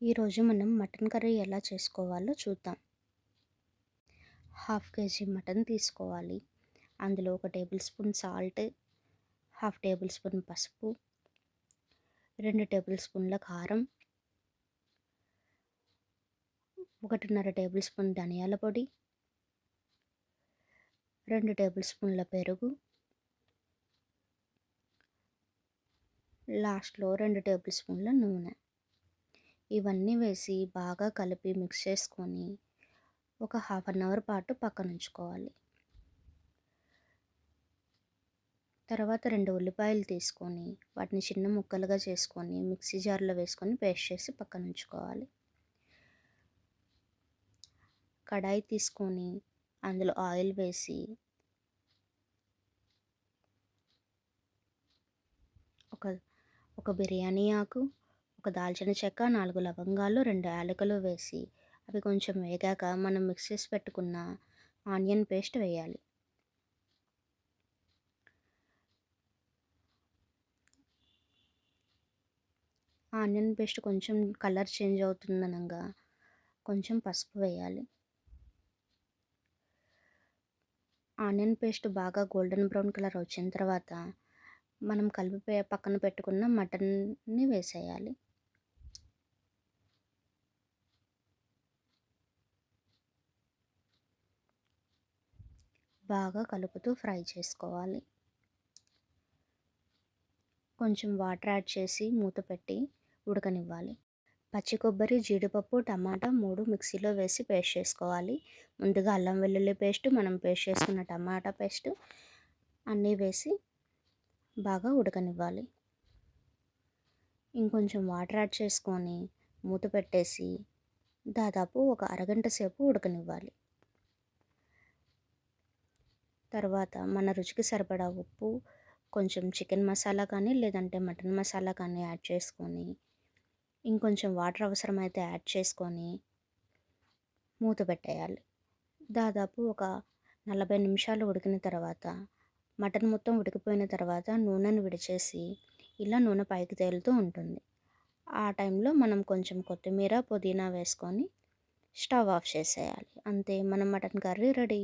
ఈరోజు మనం mutton curry ఎలా చేసుకోవాలో చూద్దాం. హాఫ్ కేజీ మటన్ తీసుకోవాలి. అందులో ఒక table spoon salt half table spoon పసుపు రెండు టేబుల్ స్పూన్ల కారం ఒకటిన్నర టేబుల్ స్పూన్ ధనియాల పొడి రెండు టేబుల్ స్పూన్ల పెరుగు లాస్ట్లో రెండు టేబుల్ స్పూన్ల నూనె. ఇవన్నీ వేసి బాగా కలిపి మిక్స్ చేసుకొని ఒక హాఫ్ అన్ అవర్ పాటు పక్కన ఉంచుకోవాలి. తర్వాత రెండు ఉల్లిపాయలు తీసుకొని వాటిని చిన్న ముక్కలుగా చేసుకొని మిక్సీ జార్లో వేసుకొని పేస్ట్ చేసి పక్కన ఉంచుకోవాలి. కడాయి తీసుకొని అందులో ఆయిల్ వేసి ఒక ఒక బిర్యానీ ఆకు ఒక దాల్చిన చెక్క నాలుగు లవంగాలు రెండు యాలకులు వేసి అవి కొంచెం వేగాక మనం మిక్స్ చేసి పెట్టుకున్న ఆనియన్ పేస్ట్ వేయాలి. ఆనియన్ పేస్ట్ కొంచెం కలర్ చేంజ్ అవుతుందనగా కొంచెం పసుపు వేయాలి. ఆనియన్ పేస్ట్ బాగా గోల్డెన్ బ్రౌన్ కలర్ వచ్చిన తర్వాత మనం కలిపి పక్కన పెట్టుకున్న మటన్ని వేసేయాలి. బాగా కలుపుతూ ఫ్రై చేసుకోవాలి. కొంచెం వాటర్ యాడ్ చేసి మూత పెట్టి ఉడకనివ్వాలి. పచ్చి కొబ్బరి జీడిపప్పు టమాటా మూడు మిక్సీలో వేసి పేస్ట్ చేసుకోవాలి. ముందుగా అల్లం వెల్లుల్లి పేస్ట్ మనం పేస్ట్ చేసుకున్న టమాటా పేస్ట్ అన్నీ వేసి బాగా ఉడకనివ్వాలి. ఇంకొంచెం వాటర్ యాడ్ చేసుకొని మూత పెట్టేసి దాదాపు ఒక అరగంట సేపు ఉడకనివ్వాలి. తర్వాత మన రుచికి సరిపడా ఉప్పు కొంచెం చికెన్ మసాలా కానీ లేదంటే మటన్ మసాలా కానీ యాడ్ చేసుకొని ఇంకొంచెం వాటర్ అవసరమైతే యాడ్ చేసుకొని మూత పెట్టేయాలి. దాదాపు ఒక నలభై నిమిషాలు ఉడికిన తర్వాత మటన్ మొత్తం ఉడికిపోయిన తర్వాత నూనెను విడిచేసి ఇలా నూనె పైకి తేలుతూ ఉంటుంది. ఆ టైంలో మనం కొంచెం కొత్తిమీర పుదీనా వేసుకొని స్టవ్ ఆఫ్ చేసేయాలి. అంతే మన మటన్ కర్రీ రెడీ.